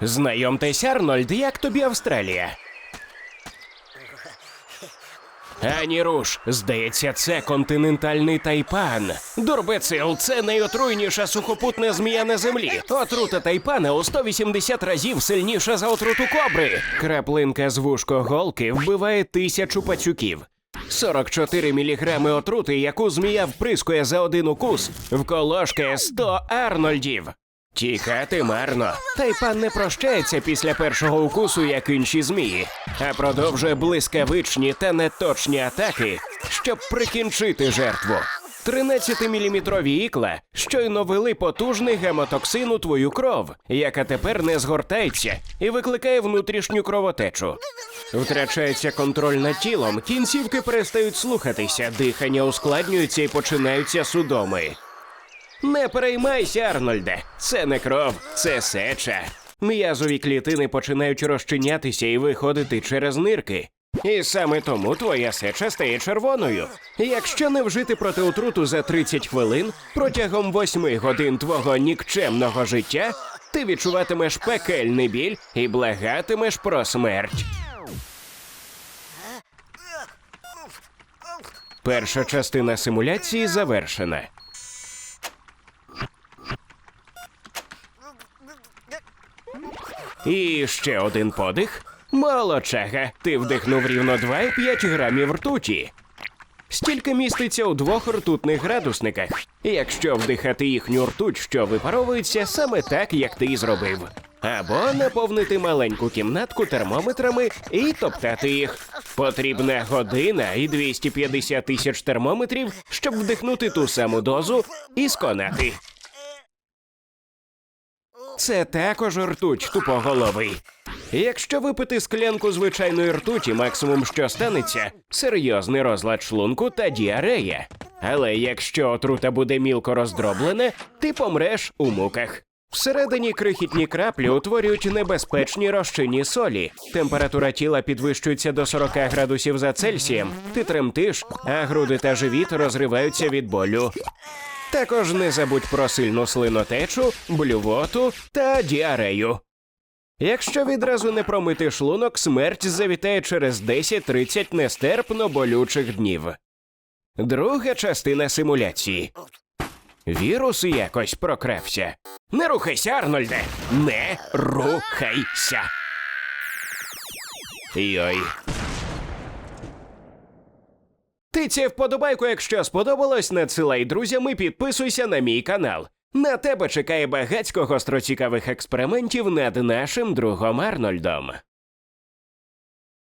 Знайомтесь, Арнольд, як тобі Австралія? Ані руш, здається, це континентальний тайпан. Дурбецил це найотруйніша сухопутна змія на землі. Отрута тайпана у 180 разів сильніша за отруту кобри. Краплинка з вушкоголки вбиває тисячу пацюків. 44 міліграми отрути, яку змія вприскує за один укус, вколошкає 100 арнольдів. Тікати марно. Тайпан не прощається після першого укусу, як інші змії, а продовжує блискавичні та неточні атаки, щоб прикінчити жертву. 13-міліметрові ікла щойно вели потужний гемотоксин у твою кров, яка тепер не згортається і викликає внутрішню кровотечу. Втрачається контроль над тілом, кінцівки перестають слухатися, дихання ускладнюється і починаються судоми. Не переймайся, Арнольде. Це не кров, це сеча. М'язові клітини починають розчинятися і виходити через нирки. І саме тому твоя сеча стає червоною. Якщо не вжити проти отруту за 30 хвилин, протягом 8 годин твого нікчемного життя ти відчуватимеш пекельний біль і благатимеш про смерть. Перша частина симуляції завершена. І ще один подих. Молодчага, ти вдихнув рівно 2,5 грамів ртуті. Стільки міститься у двох ртутних градусниках, якщо вдихати їхню ртуть, що випаровується саме так, як ти і зробив. Або наповнити маленьку кімнатку термометрами і топтати їх. Потрібна година і 250 тисяч термометрів, щоб вдихнути ту саму дозу і сконати. Це також ртуть тупоголовий. Якщо випити склянку звичайної ртуті, максимум що станеться серйозний розлад шлунку та діарея. Але якщо отрута буде мілко роздроблена, ти помреш у муках. Всередині крихітні краплі утворюють небезпечні розчинні солі. Температура тіла підвищується до 40 градусів за Цельсієм. Ти тремтиш, а груди та живіт розриваються від болю. Також не забудь про сильну слинотечу, блювоту та діарею. Якщо відразу не промити шлунок, смерть завітає через 10-30 нестерпно болючих днів. Друга частина симуляції. Вірус якось прокрався. Не рухайся, Арнольде! Не рухайся. Йой. Тиця вподобайку, якщо сподобалось, надсилай друзям і підписуйся на мій канал. На тебе чекає багацько гостроцікавих експериментів над нашим другом Арнольдом.